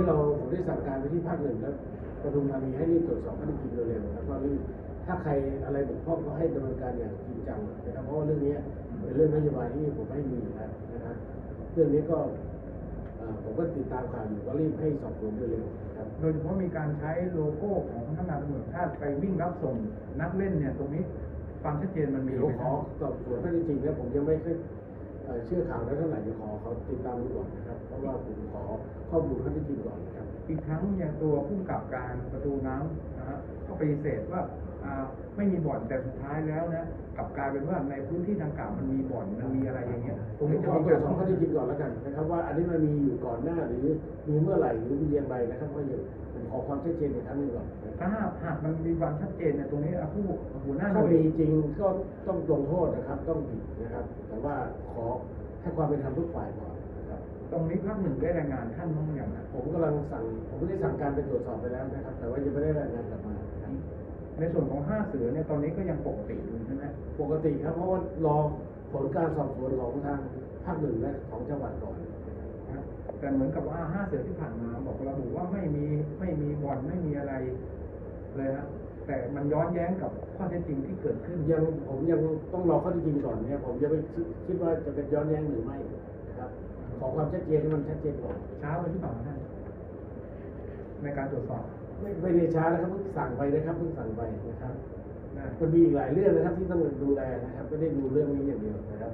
ที่เราผมได้สั่งการไปที่ภาคหนึ่งแล้วปทุมธานีให้รีบตรวจสอบข้อเท็จจริงเร็วๆแล้วก็รีบถ้าใครอะไรบกพร่องก็ให้ดำเนินการอย่างจริงจังนะครับเพราะว่าเรื่องนี้เป็นเรื่องนโยบายที่ผมให้มีอยู่แล้วนะครับเรื่องนี้ก็เอ่อผมก็ติดตามข่าวอยู่ก็รีบให้สอบสวนโดยเร็วนะครับโดยเฉพาะมีการใช้โลโก้ของพนักงานตำรวจแห่งชาติไปวิ่งรับส่งนักเล่นเนี่ยตรงนี้ความชัดเจนมันมีเดี๋ยวไหมขคอรับสอบสวนข้อเท็จจริงแล้วผมยังไม่ค่อย เชื่อข่าวได้เท่าไหร่ยวขอเขาติดตามดูก่อนนะครับ เพราะว่าผมขอข้อมูลข้อที่จริงก่อนนะครับ อีกทั้งอย่างตัวผู้กับการประตูน้ำนะฮะก็ปฏิเสธว่า ไม่มีบ่อนแต่สุดท้ายแล้วนะกลับกลายเป็นว่าในพื้นที่ดังกล่าวมันมีบ่อนมันมีอะไรอย่างเงี้ยผมขอตรวจสอบข้อเท็จจริงก่อนแล้วกันนะครับ ว่าอันนี้มันมีอยู่ก่อนหน้าหรือมีเมื่อไหร่หรือมีอย่างไรนะครับเพราะอย่างผมขอความชัดเจนอีกครั้งหนึ่งก่อนนะครับถ้าหากมันมีความชัดเจนเนี่ยตรงนี้อะผู้หัวหน้าหถ้าน่วยมีจริงก็ต้องลงโทษนะครับ ต้องผิดนะครับ แต่ว่าขอให้ความเป็นธรรมทุกฝ่ายก่อนนะครับตรงนี้ภาคหนึ่งได้รายงานท่านบ้างอย่างนะผมกำลังสั่งผมได้สั่งการไปตรวจสอบไปแล้วนะครับ แต่ว่ายังไม่ได้รายงานกลับมานะครับ ในส่วนของห้าเสือเนี่ยตอนนี้ก็ยังปกติอยู่ใช่ไหมปกติครับเพราะว่ารอผลการสอบสวนของทางภาคหนึ่งและของจังหวัดก่อนนะครับแต่เหมือนกับว่าห้าเสือที่ผ่านมาบอกระบุว่าไม่มีไม่มีบ่อนไม่มีอะไรเลยฮะแต่มันย้อนแย้งกับข้อเท็จจริงที่เกิดขึ้นยังผมยังต้องรอข้อเท็จจริงก่อนเนี่ยผมยังไม่คิดคิดว่าจะเป็นย้อนแย้งหรือไม่นะครับขอความชัดเจนให้มันชัดเจนก่อนเช้าวันที่ผ่านมาท่านในการตรวจสอบ ไม่ไม่ได้ช้านะครับเพิ่งสั่งไปนะครับเพิ่งสั่งไปนะครับนะมันมีอีกหลายเรื่องนะครับที่ต้องดูแลนะครับ ไม่ได้ดูเรื่องนี้อย่างเดียวนะครับ